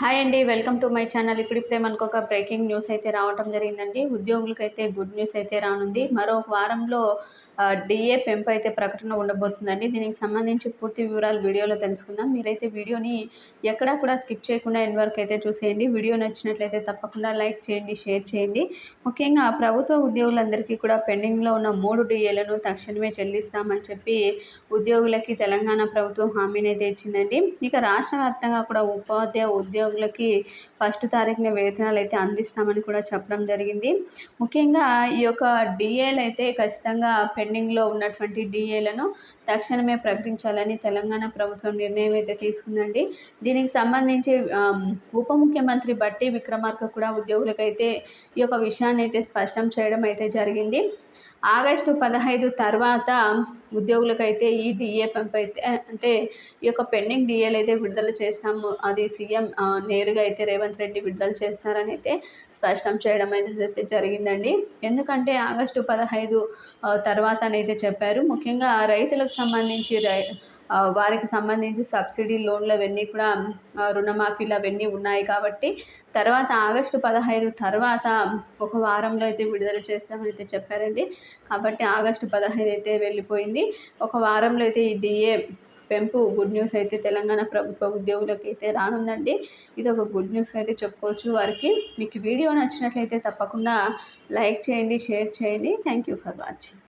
Hi అండి welcome to my channel. ఇప్పుడిప్పుడే మనకు ఒక బ్రేకింగ్ న్యూస్ అయితే రావటం జరిగిందండి. ఉద్యోగులకైతే గుడ్ న్యూస్ అయితే రానుంది. మరో వారంలో డిఏ పెంపు అయితే ప్రకటన ఉండబోతుందండి. దీనికి సంబంధించి పూర్తి వివరాలు వీడియోలో తెలుసుకుందాం. మీరైతే వీడియోని ఎక్కడా కూడా స్కిప్ చేయకుండా ఎన్ వరకు అయితే చూసేయండి. వీడియో నచ్చినట్లయితే తప్పకుండా లైక్ చేయండి షేర్ చేయండి. ముఖ్యంగా ప్రభుత్వ ఉద్యోగులందరికీ కూడా పెండింగ్లో ఉన్న మూడు డిఏలను తక్షణమే చెల్లిస్తామని చెప్పి ఉద్యోగులకి తెలంగాణ ప్రభుత్వం హామీనైతే ఇచ్చిందండి. ఇక రాష్ట్ర వ్యాప్తంగా కూడా ఉపాధ్యాయ ఉద్యోగులకి ఫస్ట్ తారీఖున వేతనాలు అయితే అందిస్తామని కూడా చెప్పడం జరిగింది. ముఖ్యంగా ఈ యొక్క డిఏలు అయితే ఖచ్చితంగా పెండింగ్లో ఉన్నటువంటి డిఏలను తక్షణమే ప్రకటించాలని తెలంగాణ ప్రభుత్వం నిర్ణయం అయితే తీసుకుందండి. దీనికి సంబంధించి ఉప ముఖ్యమంత్రి బట్టి విక్రమార్క కూడా ఉద్యోగులకైతే ఈ యొక్క విషయాన్ని అయితే స్పష్టం చేయడం అయితే జరిగింది. ఆగస్టు పదహైదు తర్వాత ఉద్యోగులకైతే ఈ డిఏ పంపైతే అంటే ఈ యొక్క పెండింగ్ డిఏలు అయితే విడుదల చేస్తాము అది సీఎం నేరుగా అయితే రేవంత్ రెడ్డి విడుదల చేస్తారని అయితే స్పష్టం చేయడం అయితే జరిగిందండి. ఎందుకంటే ఆగస్టు పదహైదు తర్వాత అయితే చెప్పారు. ముఖ్యంగా రైతులకు సంబంధించి రై వారికి సంబంధించి సబ్సిడీ లోన్లు అవన్నీ కూడా రుణమాఫీలు అవన్నీ ఉన్నాయి కాబట్టి తర్వాత ఆగస్టు పదహైదు తర్వాత ఒక వారంలో అయితే విడుదల చేస్తామని అయితే చెప్పారండి. కాబట్టి ఆగస్టు పదహైదు అయితే వెళ్ళిపోయింది. ఒక వారంలో అయితే ఈ డిఏ పెంపు గుడ్ న్యూస్ అయితే తెలంగాణ ప్రభుత్వ ఉద్యోగులకు అయితే రానుందండి. ఇది ఒక గుడ్ న్యూస్ అయితే చెప్పుకోవచ్చు వారికి. మీకు వీడియో నచ్చినట్లయితే తప్పకుండా లైక్ చేయండి షేర్ చేయండి. Thank you for watching.